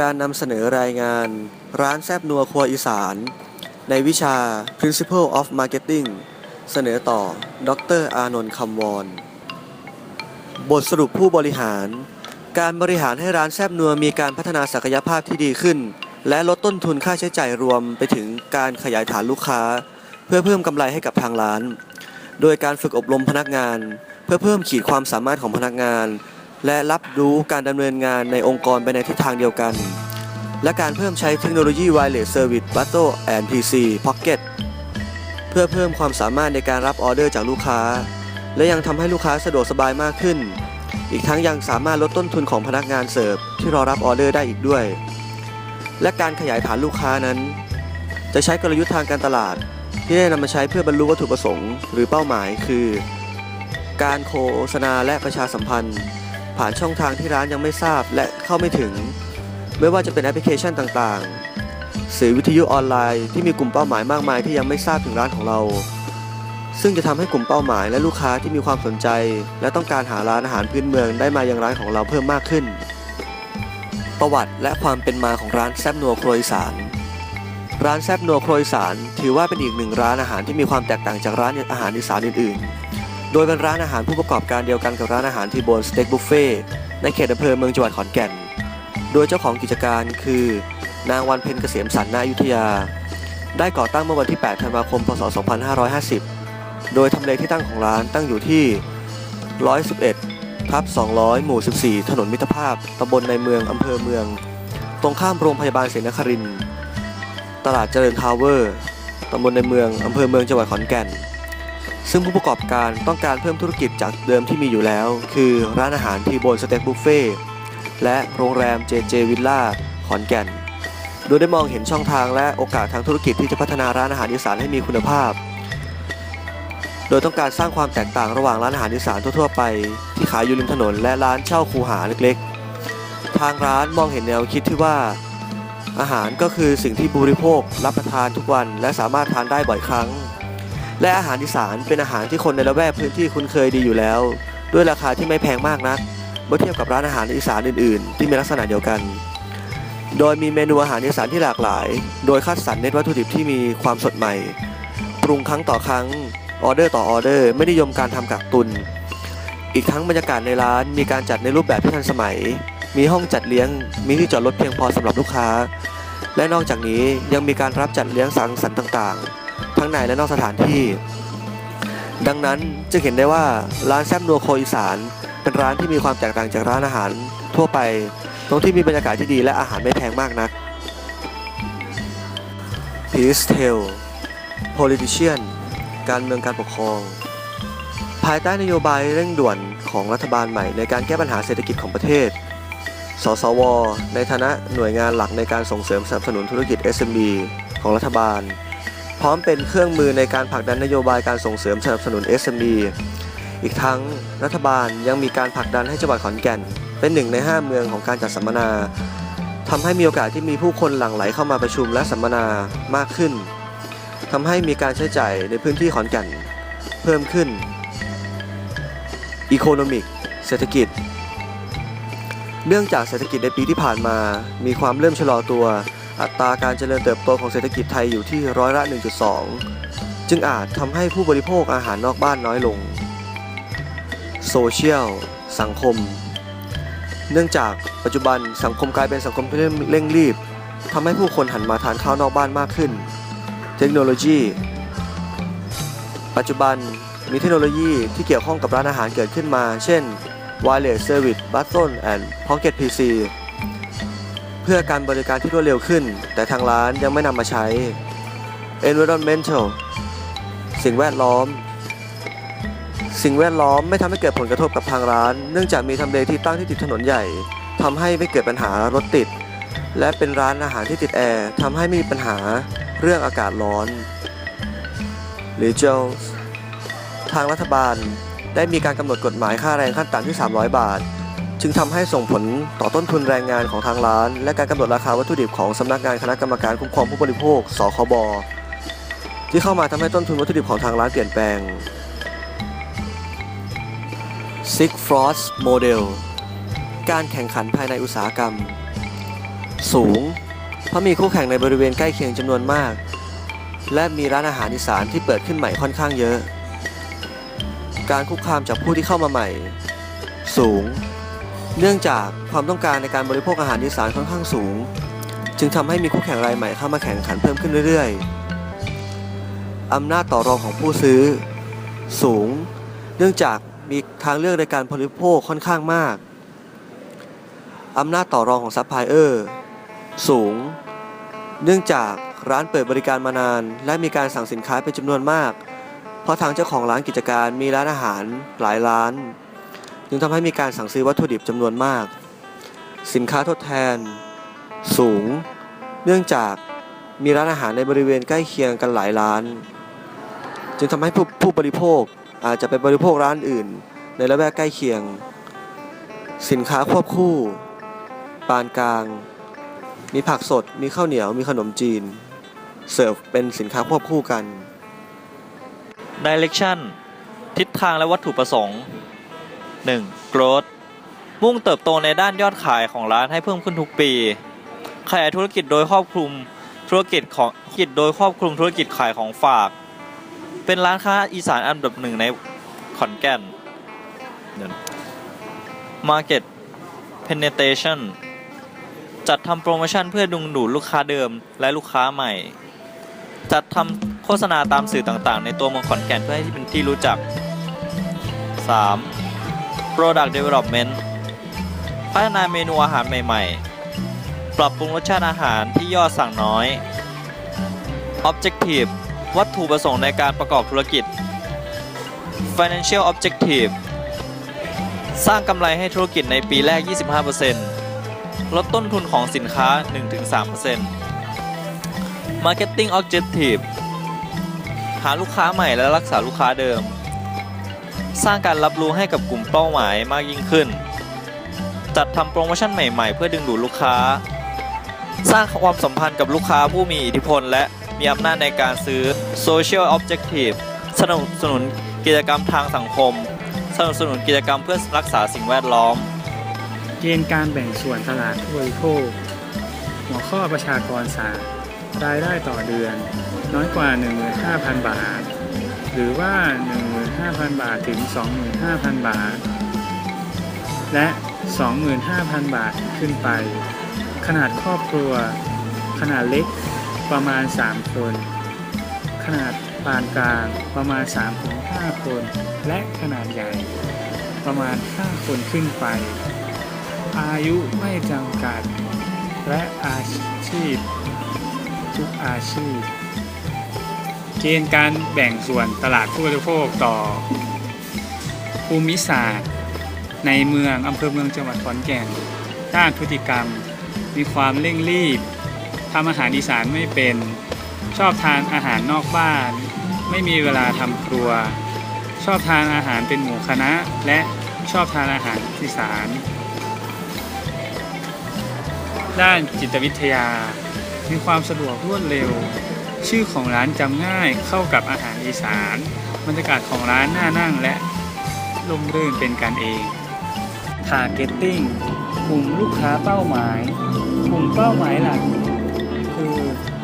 การนำเสนอรายงาน ร้านแซบนัวครัวอีสาน ในวิชา Principle of Marketing เสนอต่อ ดรอานนท์คำวรบทสรุปผู้บริหาร การบริหารให้ร้านแซบนัวมีการพัฒนาศักยภาพที่ดีขึ้น และลดต้นทุนค่าใช้จ่ายรวมไปถึงการขยายฐานลูกค้า เพื่อเพิ่มกำไรให้กับทางร้าน โดยการฝึกอบรมพนักงาน เพื่อเพิ่มขีดความสามารถของพนักงาน และรับรู้การดำเนินงานในองค์กรไปในทิศทางเดียวกัน และการเพิ่มใช้เทคโนโลยี Wireless Service Battle and PC Pocket เพื่อเพิ่มความสามารถในการรับออเดอร์จากลูกค้า และยังทำให้ลูกค้าสะดวกสบายมากขึ้น อีกทั้งยังสามารถลดต้นทุนของพนักงานเสิร์ฟที่รอรับออเดอร์ได้อีกด้วย และการขยายฐานลูกค้านั้น จะใช้กลยุทธ์ทางการตลาด ที่ได้นำมาใช้เพื่อบรรลุวัตถุประสงค์ หรือเป้าหมายคือ การโฆษณาและประชาสัมพันธ์ ผ่านช่องทางที่ร้านยังไม่ทราบและเข้าไม่ถึง ไม่ว่าจะเป็นแอปพลิเคชันต่างๆ สื่อวิทยุออนไลน์ที่มีกลุ่มเป้าหมายมากมายที่ยังไม่ทราบถึงร้านของเรา ซึ่งจะทำให้กลุ่มเป้าหมายและลูกค้าที่มีความสนใจ และต้องการหาร้านอาหารพื้นเมืองได้มายังร้านของเราเพิ่มมากขึ้น ประวัติและความเป็นมาของร้านแซบนัวครัวอีสานร้านแซบนัวครัวอีสานถือว่าเป็นอีกหนึ่งร้านอาหารที่มีความแตกต่างจากร้านอาหารอีสานอื่นๆ โดยเป็นร้านอาหารผู้ประกอบการเดียวกันกับร้านอาหารทีโบนสเต็กบุฟเฟ่ในเขตอำเภอเมืองจังหวัดขอนแก่น โดยเจ้าของกิจการคือ นางวันเพ็ญเกษมสันนาอยุธยา ได้ก่อตั้งเมื่อวันที่ 8 ธันวาคม พศ 2550 โดยทำเลที่ตั้งของร้านตั้งอยู่ที่ 111 ทับ 200 หมู่ 14 ถนนมิตรภาพ ตำบลในเมือง อำเภอเมือง ตรงข้ามโรงพยาบาลศรีนคริน ตลาดเจริญทาวเวอร์ ตำบลในเมือง อำเภอเมืองจังหวัดขอนแก่น ซึ่งผู้ประกอบการต้องการเพิ่มธุรกิจจากเดิมที่มีอยู่แล้ว คือร้านอาหารทีโบนสเต็กบุฟเฟ่และโรงแรมเจเจวิลล่าขอนแก่น โดยได้มองเห็นช่องทางและโอกาสทางธุรกิจที่จะพัฒนาร้านอาหารอีสานให้มีคุณภาพ โดยต้องการสร้างความแตกต่างระหว่างร้านอาหารอีสานทั่วๆไป ที่ขายอยู่ริมถนนและร้านเช่าคูหาเล็กๆ ทางร้านมองเห็นแนวคิดที่ว่า อาหารก็คือสิ่งที่บริโภครับประทานทุกวัน และสามารถทานได้บ่อยครั้ง และอาหารอีสานเป็นอาหารที่คนในละแวกพื้นที่คุ้นเคยดีอยู่แล้ว ด้วยราคาที่ไม่แพงมากนักเมื่อเทียบกับร้านอาหารอีสานอื่นๆ ที่มีลักษณะเดียวกัน โดยมีเมนูอาหารอีสานที่หลากหลาย โดยคัดสรรเน้นวัตถุดิบที่มีความสดใหม่ ปรุงครั้งต่อครั้ง ออเดอร์ต่อออเดอร์ ไม่นิยมการทำกักตุน อีกทั้งบรรยากาศในร้านมีการจัดในรูปแบบที่ทันสมัย มีห้องจัดเลี้ยง มีที่จอดรถเพียงพอสำหรับลูกค้า และนอกจากนี้ยังมีการรับจัดเลี้ยงสังสรรค์ต่างๆ ทั้งในและนอกสถานที่ ดังนั้นจึงเห็นได้ว่าร้านแซบนัวโคอีสาน เป็นร้านที่มีความแตกต่างจากร้านอาหารทั่วไป ตรงที่มีบรรยากาศที่ดีและอาหารไม่แพงมากนัก Peace Tale Politician การเมืองการปกครอง ภายใต้นโยบายเร่งด่วนของรัฐบาลใหม่ในการแก้ปัญหาเศรษฐกิจของประเทศ สสว ในฐานะหน่วยงานหลักในการส่งเสริมสนับสนุนธุรกิจ SME ของรัฐบาล พร้อมเป็นเครื่องมือในการผลักดันนโยบายการส่งเสริมสนับสนุน SME อีกทั้งรัฐบาลยังมีการผลักดันให้จังหวัดขอนแก่น เป็นหนึ่งใน 5 เมืองของการจัดสัมมนาทำให้มีโอกาสที่มีผู้คนหลั่งไหลเข้ามาประชุมและสัมมนามากขึ้นทำให้มีการใช้จ่ายในพื้นที่ขอนแก่นเพิ่มขึ้น Economic เศรษฐกิจ เนื่องจากเศรษฐกิจในปีที่ผ่านมา มีความเริ่มชะลอตัว อัตราการเจริญเติบโตของเศรษฐกิจไทยอยู่ที่ร้อยละ 1.2 จึงอาจทำให้ผู้บริโภคอาหารนอกบ้านน้อยลง โซเชียล สังคม เนื่องจากปัจจุบันสังคมกลายเป็นสังคมที่เร่งรีบทำให้ผู้คนหันมาทานข้าวนอกบ้านมากขึ้น เทคโนโลยี ปัจจุบันมีเทคโนโลยีที่เกี่ยวข้องกับร้านอาหารเกิดขึ้นมา เช่น Wireless Service Button and Pocket PC เพื่อการบริการที่รวดเร็วขึ้น แต่ทางร้านยังไม่นำมาใช้ Environmental สิ่งแวดล้อม สิ่งแวดล้อมไม่ทำให้เกิดผลกระทบกับทางร้าน เนื่องจากมีทำเลที่ตั้งที่ติดถนนใหญ่ทำให้ไม่เกิดปัญหารถติด และเป็นร้านอาหารที่ติดแอร์ทำให้ไม่มีปัญหาเรื่องอากาศร้อน หรือ j o ทางรัฐบาลได้มีการกำหนดกฎหมายค่าแรงขั้นต่ำที่ 300 บาท จึงทำให้ส่งผลต่อต้นทุนแรงงานของทางร้าน และการกำหนดราคาวัตถุดิบของสำนักงานคณะกรรมการคุ้มครองผู้บริโภค สคบ ที่เข้ามาทำให้ต้นทุนวัตถุดิบของทางร้านเปลี่ยนแปลง Six Frost Model การแข่งขันภายในอุตสาหกรรม สูง เพราะมีคู่แข่งในบริเวณใกล้เคียงจำนวนมาก และมีร้านอาหารอีสานที่เปิดขึ้นใหม่ค่อนข้างเยอะ การคุกคามจากผู้ที่เข้ามาใหม่ สูง เนื่องจากความต้องการในการบริโภคอาหารอีสานค่อนข้างสูง จึงทำให้มีคู่แข่งรายใหม่เข้ามาแข่งขันเพิ่มขึ้นเรื่อยๆอำนาจต่อรองของผู้ซื้อสูง เนื่องจากมีทางเลือกในการบริโภคค่อนข้างมาก อำนาจต่อรองของซัพพลายเออร์สูง เนื่องจากร้านเปิดบริการมานาน และมีการสั่งสินค้าเป็นจำนวนมาก เพราะทางเจ้าของร้านกิจการมีร้านอาหารหลายร้าน จึงทำให้มีการสั่งซื้อวัตถุดิบจำนวนมาก สินค้าทดแทน สูง เนื่องจากมีร้านอาหารในบริเวณใกล้เคียงกันหลายร้าน จึงทำให้ผู้ผู้บริโภคอาจจะไปบริโภคร้านอื่น ในละแวกใกล้เคียง สินค้าควบคู่ ปานกลาง มีผักสด มีข้าวเหนียว มีขนมจีน เสิร์ฟเป็นสินค้าควบคู่กัน Direction ทิศทางและวัตถุประสงค์ 1. Growth มุ่งเติบโตในด้านยอดขายของร้านให้เพิ่มขึ้นทุกปี ขยายธุรกิจโดยครอบคลุมธุรกิจของธุรกิจโดยครอบคลุมธุรกิจขายของฝาก เป็นร้านค้าอีสานอันดับหนึ่งในขอนแก่น Market Penetration จัดทำโปรโมชั่นเพื่อดึงดูดลูกค้าเดิมและลูกค้าใหม่ จัดทำโฆษณาตามสื่อต่างๆ ในตัวเมืองขอนแก่นเพื่อให้เป็นที่รู้จัก 3. Product Development พัฒนาเมนูอาหารใหม่ๆ ปรับปรุงรสชาติอาหารที่ยอดสั่งน้อย Objective วัตถุประสงค์ในการประกอบธุรกิจ Financial Objective สร้างกำไรให้ธุรกิจในปีแรก 25%ลดต้นทุนของสินค้า 1-3% Marketing Objective หาลูกค้าใหม่และรักษาลูกค้าเดิม สร้างการรับรู้ให้กับกลุ่มเป้าหมายมากยิ่งขึ้น จัดทำโปรโมชั่นใหม่ๆ เพื่อดึงดูดลูกค้า สร้างความสัมพันธ์กับลูกค้าผู้มีอิทธิพล และมีอำนาจในการซื้อ Social Objective สนับสนุนกิจกรรมทางสังคม สนับสนุนกิจกรรมเพื่อรักษาสิ่งแวดล้อม เกณฑ์การแบ่งส่วนตลาดผู้บริโภค หัวข้อประชากรศาสตร์รายได้ต่อเดือน น้อยกว่า 15,000 บาท หรือว่า 15,000 บาทถึง 25,000 บาท และ 25,000 บาทขึ้นไป ขนาดครอบครัว ขนาดเล็กประมาณ 3 คน ขนาดปานกลางประมาณ 3-5 คน และขนาดใหญ่ประมาณ 5 คนขึ้นไป อายุไม่จำกัด และอาชีพ ทุกอาชีพ เกณฑ์การแบ่งส่วนตลาดผู้บริโภคต่อภูมิศาสตร์ในเมืองอำเภอเมืองจังหวัดขอนแก่นด้านพฤติกรรม มีความเร่งรีบทำอาหารอีสานไม่เป็น ชอบทานอาหารนอกบ้าน ไม่มีเวลาทำครัว ชอบทานอาหารเป็นหมู่คณะ และชอบทานอาหารอีสาน ด้านจิตวิทยา มีความสะดวกรวดเร็ว ชื่อของร้านจำง่ายเข้ากับอาหารอีสานบรรยากาศของร้านน่านั่งและร่มรื่นเป็นกันเอง Targeting กลุ่มลูกค้าเป้าหมาย กลุ่มเป้าหมายหลัก คือ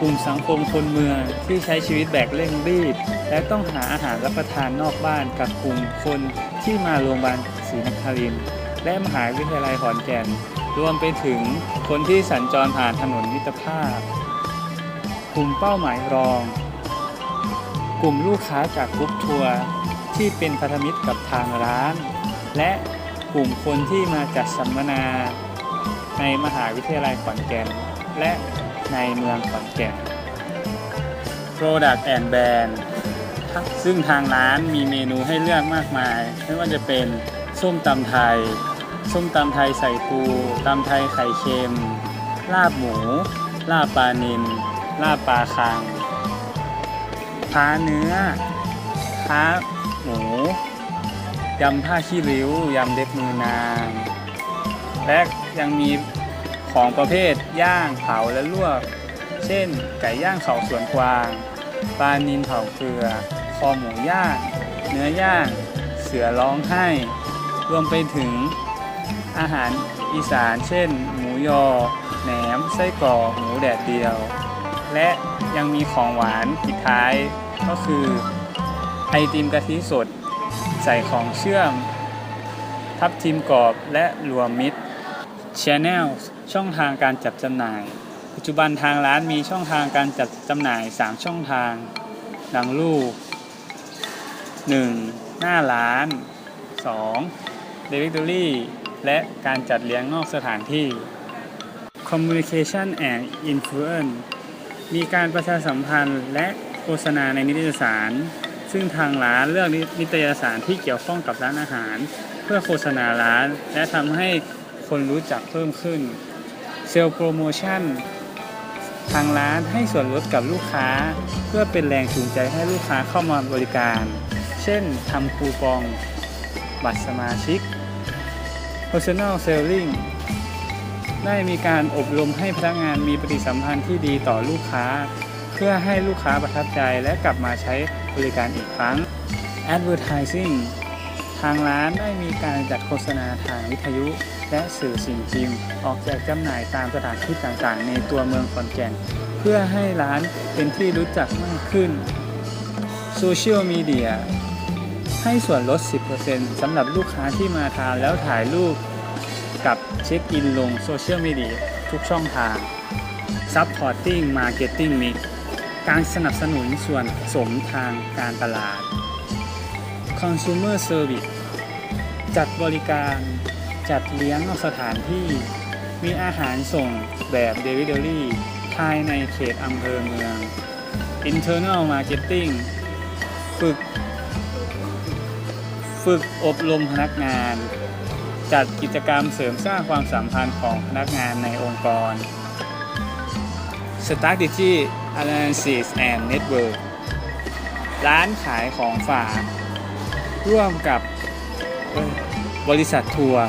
กลุ่มสังคมคนเมืองที่ใช้ชีวิตแบบเร่งรีบ และต้องหาอาหารรับประทานนอกบ้านกับกลุ่มคนที่มาโรงพยาบาลศรีนครินทร์และมหาวิทยาลัยขอนแก่น รวมไปถึงคนที่สัญจรผ่านถนนมิตรภาพ ลุ่มเป้าหมายรอง กลุ่มลูกค้าจากกรุ๊ปทัวร์ที่เป็นพันธมิตรกับทางร้าน และกลุ่มคนที่มาจัดสัมมนา ในมหาวิทยาลัยขอนแก่น และในเมืองขอนแก่น Product and Brand ซึ่งทางร้านมีเมนูให้เลือกมากมาย ไม่ว่าจะเป็นส้มตำไทย ส้มตำไทยใส่ปูตำไทยไข่เค็ม ลาบหมู ลาบปลานิล ลาบปลาคังพาเนื้อพาหมู ยำผ้าขี้ริ้ว ยำเด็บมือนาง และยังมีของประเภทย่างเผาและลวก เช่น ไก่ย่างเขาสวนกวาง ปลานิลเผาเกลือ คอหมูย่าง เนื้อย่าง เสือร้องไห้ รวมไปถึงอาหารอีสาน เช่น หมูยอ แหนม ไส้กรอก หมูแดดเดียว และยังมีของหวานปิดท้ายก็คือไอติมกะทิสด ใส่ของเชื่อม ทับทิมกรอบและรวมมิตร Channel ช่องทางการจัดจำหน่าย ปัจจุบันทางร้านมีช่องทางการจัดจำหน่าย 3 ช่องทาง ดังรูป 1. หน้าร้าน 2. Delivery และการจัดเลี้ยงนอกสถานที่ Communication and Influence มีการประชาสัมพันธ์และโฆษณาในนิตยสาร ซึ่งทางร้านเลือกนิตยสารที่เกี่ยวข้องกับร้านอาหาร เพื่อโฆษณาร้าน และทำให้คนรู้จักเพิ่มขึ้น เซลล์โปรโมชั่นทางร้านให้ส่วนลดกับลูกค้า เพื่อเป็นแรงจูงใจให้ลูกค้าเข้ามาบริการ เช่นทำคูปอง บัตรสมาชิก Personal Selling ได้มีการอบรมให้พนักงานมีปฏิสัมพันธ์ที่ดีต่อลูกค้า เพื่อให้ลูกค้าประทับใจและกลับมาใช้บริการอีกครั้ง Advertising ทางร้านได้มีการจัดโฆษณาทางวิทยุ และสื่อสิ่งพิมพ์ ออกแจกจำหน่ายตามสถานที่ต่างๆ ในตัวเมืองขอนแก่น เพื่อให้ร้านเป็นที่รู้จักมากขึ้น Social Media ให้ส่วนลด 10%สำหรับลูกค้าที่มาทานแล้วถ่ายรูป กับเช็คอินลงโซเชียลมีเดียทุกช่องทาง Supporting Marketing Mix การสนับสนุนส่วนสมทางการตลาด Consumer Service จัดบริการจัดเลี้ยงสถานที่ มีอาหารส่งแบบ Delivery ภายในเขตอำเภอเมือง Internal Marketing ฝึก ฝึกอบรมพนักงาน จัดกิจกรรมเสริมสร้างความสัมพันธ์ของพนักงานในองค์กร Strategy Analysis and Network ร้านขายของฝาก ร่วมกับบริษัททัวร์